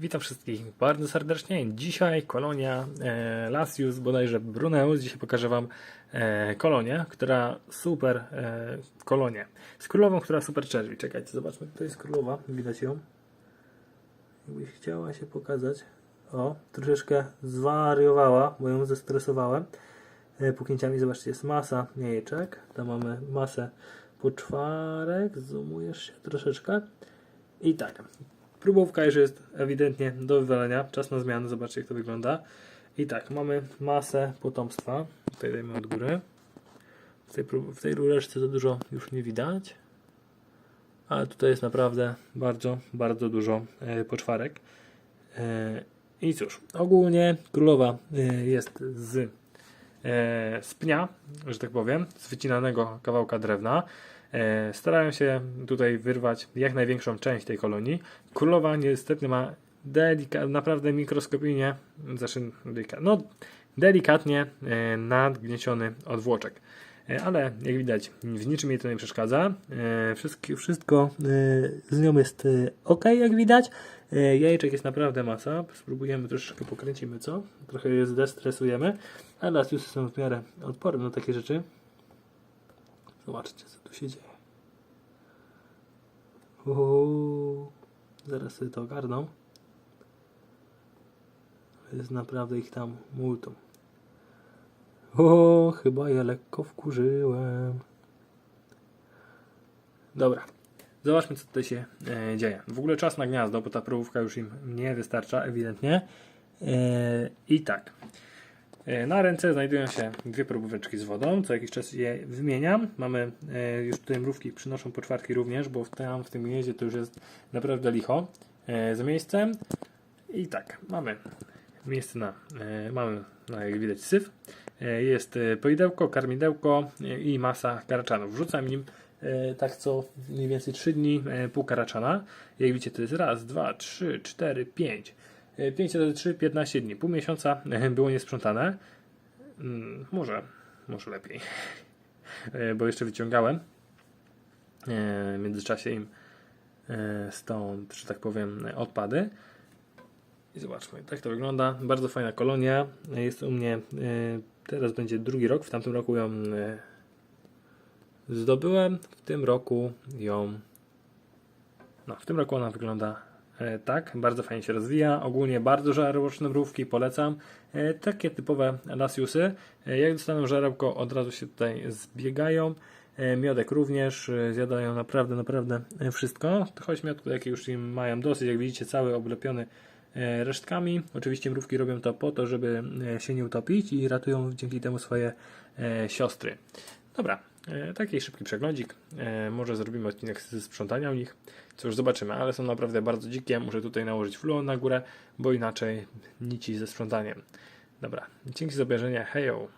Witam wszystkich bardzo serdecznie. Dzisiaj kolonia e, Lasius, bodajże Bruneus. Dzisiaj pokażę Wam e, kolonię, która super e, kolonię. Z królową, która super czerwi. Czekajcie, zobaczmy, to jest królowa. Widać ją. Jakbyś chciała się pokazać. O, troszeczkę zwariowała, bo ją zestresowałem. E, puknięciami, zobaczcie, jest masa jajeczek. Tam mamy masę poczwarek. Zoomujesz się troszeczkę. I tak, Próbówka już jest ewidentnie do wywalenia. Czas na zmianę. Zobaczcie, jak to wygląda. I tak, mamy masę potomstwa. Tutaj dajmy od góry. W tej, w tej rureczce za dużo już nie widać. Ale tutaj jest naprawdę bardzo, bardzo dużo e, poczwarek. E, I cóż, ogólnie królowa e, jest z, z pnia, że tak powiem, z wycinanego kawałka drewna. E, starają się tutaj wyrwać jak największą część tej kolonii. Królowa niestety ma delika, naprawdę mikroskopijnie, znaczy delika, no, delikatnie e, nadgnieciony odwłoczek. E, ale jak widać, w niczym jej to nie przeszkadza. Wszystko wszystko z nią jest ok, jak widać. Jajeczek jest naprawdę masa. Spróbujemy troszeczkę pokręcimy, co? Trochę je zdestresujemy. Ale lasiusy są w miarę odporne na takie rzeczy. Zobaczcie, co tu się dzieje. Uuu, zaraz sobie to ogarną. Jest naprawdę ich tam multum. O, chyba je lekko wkurzyłem. Dobra. Zobaczmy, co tutaj się e, dzieje. W ogóle czas na gniazdo, bo ta próbówka już im nie wystarcza, ewidentnie. E, I tak. E, Na ręce znajdują się dwie probóweczki z wodą, co jakiś czas je wymieniam. Mamy e, już tutaj mrówki, przynoszą poczwarki również, bo tam w tym gnieździe to już jest naprawdę licho e, z miejscem. I tak, mamy miejsce na, mamy no jak widać syf. Jest poidełko, karmidełko i masa karaczanów. Wrzucam nim tak co mniej więcej 3 dni pół karaczana. Jak widzicie to jest raz, dwa, trzy, cztery, pięć. 5 razy 3, 15 dni. Pół miesiąca było niesprzątane. Mm, Może, może lepiej. Bo jeszcze wyciągałem e, w międzyczasie im e, stąd, że tak powiem, odpady. I zobaczmy, tak to wygląda. Bardzo fajna kolonia. Jest u mnie, e, teraz będzie drugi rok. W tamtym roku ją zdobyłem. W tym roku ją no, w tym roku ona wygląda tak, bardzo fajnie się rozwija. Ogólnie bardzo żarłoczne mrówki, polecam. E, takie typowe lasiusy. E, jak dostaną żarełko, od razu się tutaj zbiegają. E, miodek również, e, zjadają naprawdę, naprawdę e, wszystko. Choć miodku, jakie już im mają dosyć, jak widzicie, cały oblepiony e, resztkami. Oczywiście mrówki robią to po to, żeby e, się nie utopić i ratują dzięki temu swoje e, siostry. Dobra, e, taki szybki przeglądzik. E, może zrobimy odcinek ze sprzątania u nich. Cóż, zobaczymy, ale są naprawdę bardzo dzikie. Muszę tutaj nałożyć fluon na górę, bo inaczej nici ze sprzątaniem. Dobra, dzięki za obejrzenie. Hejo!